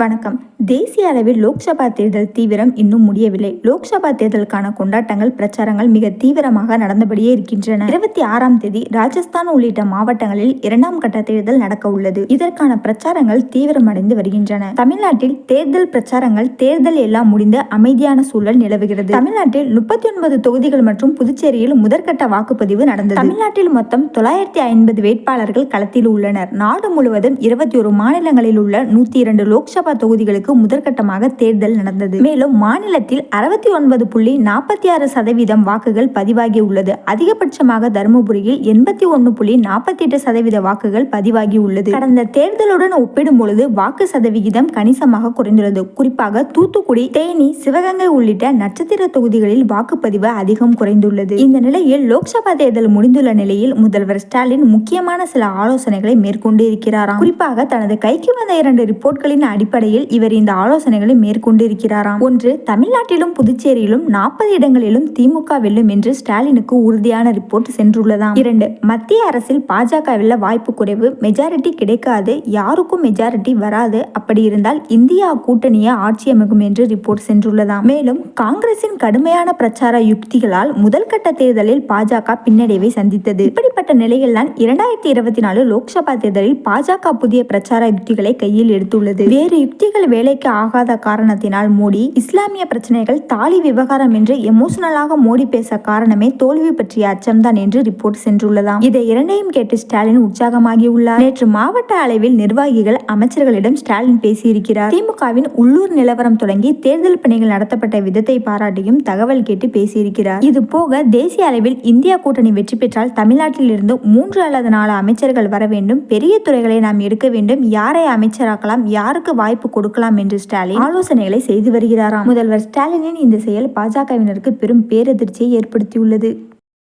வணக்கம். தேசிய அளவில் லோக்சபா தேர்தல் தீவிரம் இன்னும் முடியவில்லை. லோக்சபா தேர்தலுக்கான கொண்டாட்டங்கள் பிரச்சாரங்கள் மிக தீவிரமாக நடந்தபடியே இருக்கின்றன. இருபத்தி ஆறாம் தேதி ராஜஸ்தான் உள்ளிட்ட மாவட்டங்களில் இரண்டாம் கட்ட தேர்தல் நடக்க உள்ளது. இதற்கான பிரச்சாரங்கள் தீவிரமடைந்து வருகின்றன. தமிழ்நாட்டில் தேர்தல் பிரச்சாரங்கள் தேர்தல் எல்லாம் முடிந்து அமைதியான சூழல் நிலவுகிறது. தமிழ்நாட்டில் முப்பத்தி ஒன்பது தொகுதிகள் மற்றும் புதுச்சேரியில் முதற்கட்ட வாக்குப்பதிவு நடந்தது. தமிழ்நாட்டில் மொத்தம் தொள்ளாயிரத்தி ஐம்பது வேட்பாளர்கள் களத்தில் உள்ளனர். நாடு முழுவதும் இருபத்தி ஒரு மாநிலங்களில் உள்ள நூத்தி இரண்டு லோக்சபா லோக்சபா தொகுதிகளுக்கு முதற்கட்டமாக தேர்தல் நடந்தது. மேலும் மாநிலத்தில் அறுபத்தி ஒன்பது புள்ளி நாற்பத்தி ஆறு சதவீதம் வாக்குகள் பதிவாகி உள்ளது அதிகபட்சமாக தருமபுரியில் எண்பத்தி ஒன்னு புள்ளி நாற்பத்தி எட்டு சதவீத வாக்குகள் பதிவாகி உள்ளது கடந்த தேர்தலுடன் ஒப்பிடும் பொழுது வாக்கு சதவிகிதம் கணிசமாக குறைந்துள்ளது. குறிப்பாக தூத்துக்குடி தேனி சிவகங்கை உள்ளிட்ட நட்சத்திர தொகுதிகளில் வாக்குப்பதிவு அதிகம் குறைந்துள்ளது. இந்த நிலையில் லோக்சபா தேர்தல் முடிந்துள்ள நிலையில் முதல்வர் ஸ்டாலின் முக்கியமான சில ஆலோசனைகளை மேற்கொண்டு இருக்கிறாராம் குறிப்பாக தனது கைக்கு வந்த இரண்டு ரிப்போர்ட்களின் அடிப்படையில் அடிப்படையில் இவர் இந்த ஆலோசனைகளை மேற்கொண்டிருக்கிறாராம். ஒன்று தமிழ்நாட்டிலும் புதுச்சேரியிலும் நாற்பது இடங்களிலும் திமுக வெல்லும் என்று ஸ்டாலினுக்கு உறுதியான ரிப்போர்ட் சென்றுள்ளதாம். இரண்டு மத்திய அரசில் பாஜக வெல்ல வாய்ப்பு குறைவு மெஜாரிட்டி கிடைக்காது யாருக்கும் மெஜாரிட்டி வராது அப்படி இருந்தால் இந்தியா கூட்டணியை ஆட்சி அமைக்கும் என்று ரிப்போர்ட் சென்றுள்ளதாம். மேலும் காங்கிரசின் கடுமையான பிரச்சார யுக்திகளால் முதல் கட்ட தேர்தலில் பாஜக பின்னடைவை சந்தித்தது. இப்படிப்பட்ட நிலையில்தான் இரண்டாயிரத்தி இருபத்தி நாலு லோக்சபா தேர்தலில் பாஜக புதிய பிரச்சார யுக்திகளை கையில் எடுத்துள்ளது. வேறு யுக்திகள் வேலைக்கு ஆகாத காரணத்தினால் மோடி இஸ்லாமிய பிரச்சனைகள் தாலி விவகாரம் என்று எமோஷனலாக மோடி பேச காரணமே தோல்வி பற்றிய அச்சம்தான் என்று ரிப்போர்ட் சென்றுள்ளதாம். இதை இரண்டையும் கேட்டு ஸ்டாலின் உற்சாகமாகியுள்ளார். நேற்று மாவட்ட அளவில் நிர்வாகிகள் அமைச்சர்களிடம் ஸ்டாலின் பேசியிருக்கிறார். திமுகவின் உள்ளூர் நிலவரம் தொடங்கி தேர்தல் பணிகள் நடத்தப்பட்ட விதத்தை பாராட்டியும் தகவல் கேட்டு பேசியிருக்கிறார். இது போக தேசிய அளவில் இந்தியா கூட்டணி வெற்றி பெற்றால் தமிழ்நாட்டில் இருந்து மூன்று அல்லது நாலு அமைச்சர்கள் வர வேண்டும். பெரிய துறைகளை நாம் எடுக்க வேண்டும். யாரை அமைச்சராக்கலாம்? யாருக்கு வாய்ப்பு வாய்ப்பு கொடுக்கலாம் என்று ஸ்டாலின் ஆலோசனைகளை செய்து வருகிறாராம். முதல்வர் ஸ்டாலினின் இந்த செயல் பாஜகவினருக்கு பெரும் பேரதிர்ச்சியை ஏற்படுத்தியுள்ளது.